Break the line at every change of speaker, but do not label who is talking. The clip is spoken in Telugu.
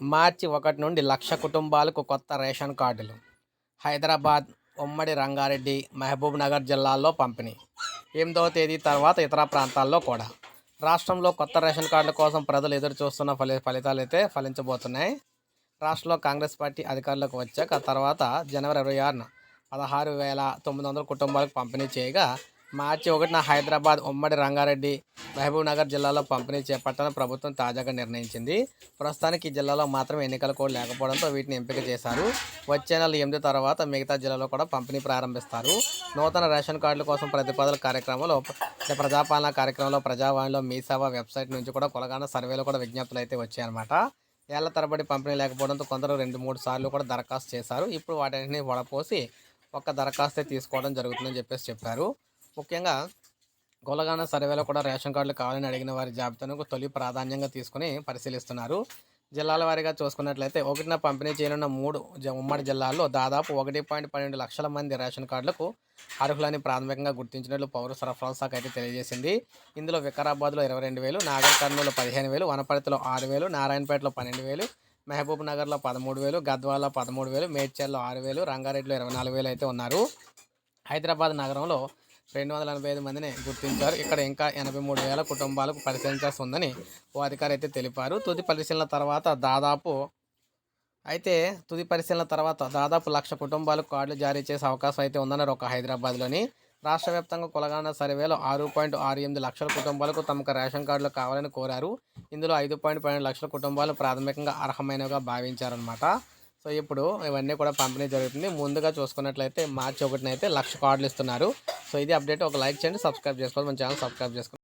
మార్చి ఒకటి నుండి లక్ష కుటుంబాలకు కొత్త రేషన్ కార్డులు. హైదరాబాద్ ఉమ్మడి రంగారెడ్డి మహబూబ్ నగర్ జిల్లాల్లో పంపిణీ. ఎనిమిదవ తేదీ తర్వాత ఇతర ప్రాంతాల్లో కూడా. రాష్ట్రంలో కొత్త రేషన్ కార్డుల కోసం ప్రజలు ఎదురు చూస్తున్న ఫలి ఫలితాలు అయితే ఫలించబోతున్నాయి. రాష్ట్రంలో కాంగ్రెస్ పార్టీ అధికారులకు వచ్చాక తర్వాత జనవరి ఇరవై ఆరున పదహారు వేల తొమ్మిది వందల కుటుంబాలకు పంపిణీ చేయగా మార్చి ఒకటిన హైదరాబాద్ ఉమ్మడి రంగారెడ్డి మహబూబ్నగర్ జిల్లాలో పంపిణీ చేపట్టాలని ప్రభుత్వం తాజాగా నిర్ణయించింది. ప్రస్తుతానికి ఈ జిల్లాలో మాత్రం ఎన్నికల కోడ్ లేకపోవడంతో వీటిని ఎంపిక చేశారు. వచ్చే నెల ఎనిమిది తర్వాత మిగతా జిల్లాలో కూడా పంపిణీ ప్రారంభిస్తారు. నూతన రేషన్ కార్డుల కోసం ప్రతిపాదన కార్యక్రమంలో ప్ర- ప్రజాపాలన కార్యక్రమంలో ప్రజావాణిలో మీ సేవ వెబ్సైట్ నుంచి కూడా కొలగాన సర్వేలో కూడా విజ్ఞప్తులు అయితే వచ్చాయన్నమాట. ఏళ్ళ తరబడి పంపిణీ లేకపోవడంతో కొందరు రెండు మూడు సార్లు కూడా దరఖాస్తు చేశారు. ఇప్పుడు వాటిని వడపోసి ఒక్క దరఖాస్తే తీసుకోవడం జరుగుతుందని చెప్పేసి చెప్పారు. ముఖ్యంగా గొలగాన సర్వేలో కూడా రేషన్ కార్డులు కావాలని అడిగిన వారి జాబితాను తొలి ప్రాధాన్యంగా తీసుకుని పరిశీలిస్తున్నారు. జిల్లాల వారీగా చూసుకున్నట్లయితే ఒకటిన పంపిణీ చేయనున్న మూడు జ- ఉమ్మడి జిల్లాల్లో దాదాపు ఒకటి పాయింట్ పన్నెండు లక్షల మంది రేషన్ కార్డులకు అర్హులని ప్రాథమికంగా గుర్తించినట్లు పౌర సరఫరాల శాఖ అయితే తెలియజేసింది. ఇందులో వికారాబాద్లో ఇరవై రెండు వేలు నాగర్ కర్నూలు పదిహేను వేలు వనపర్తిలో ఆరు వేలు నారాయణపేటలో పన్నెండు వేలు మహబూబ్ నగర్లో పదమూడు వేలు గద్వాల్లో పదమూడు వేలు మేడ్చల్లో ఆరు వేలు రంగారెడ్డిలో ఇరవై నాలుగు వేలు అయితే ఉన్నారు. హైదరాబాద్ నగరంలో రెండు వందల ఎనభై ఐదు మందిని గుర్తించారు. ఇక్కడ ఇంకా ఎనభై మూడు వేల కుటుంబాలకు పరిశీలించాల్సి ఉందని ఓ అధికారి అయితే తెలిపారు. తుది పరిశీలన తర్వాత దాదాపు అయితే తుది పరిశీలన తర్వాత దాదాపు లక్ష కుటుంబాలకు కార్డులు జారీ చేసే అవకాశం అయితే ఉందన్నారు ఒక హైదరాబాద్లోని రాష్ట్ర వ్యాప్తంగా కొలగాన సర్వేలో ఆరు పాయింట్ ఆరు ఎనిమిది లక్షల కుటుంబాలకు తమకు రేషన్ కార్డులు కావాలని కోరారు. ఇందులో ఐదు పాయింట్ పన్నెండు లక్షల కుటుంబాలు ప్రాథమికంగా అర్హమైనవిగా భావించారనమాట సో ఇప్పుడు ఇవన్నీ కూడా పంపిణీ జరుగుతుంది. ముందుగా చూసుకున్నట్లయితే మార్చి ఒకటినైతే లక్ష కార్డులు ఇస్తున్నారు. సో ఇది అప్డేట్. ఒక లైక్ చేయండి సబ్స్క్రైబ్ చేసుకోవాలి. మన ఛానల్ సబ్స్క్రైబ్ చేసుకోండి.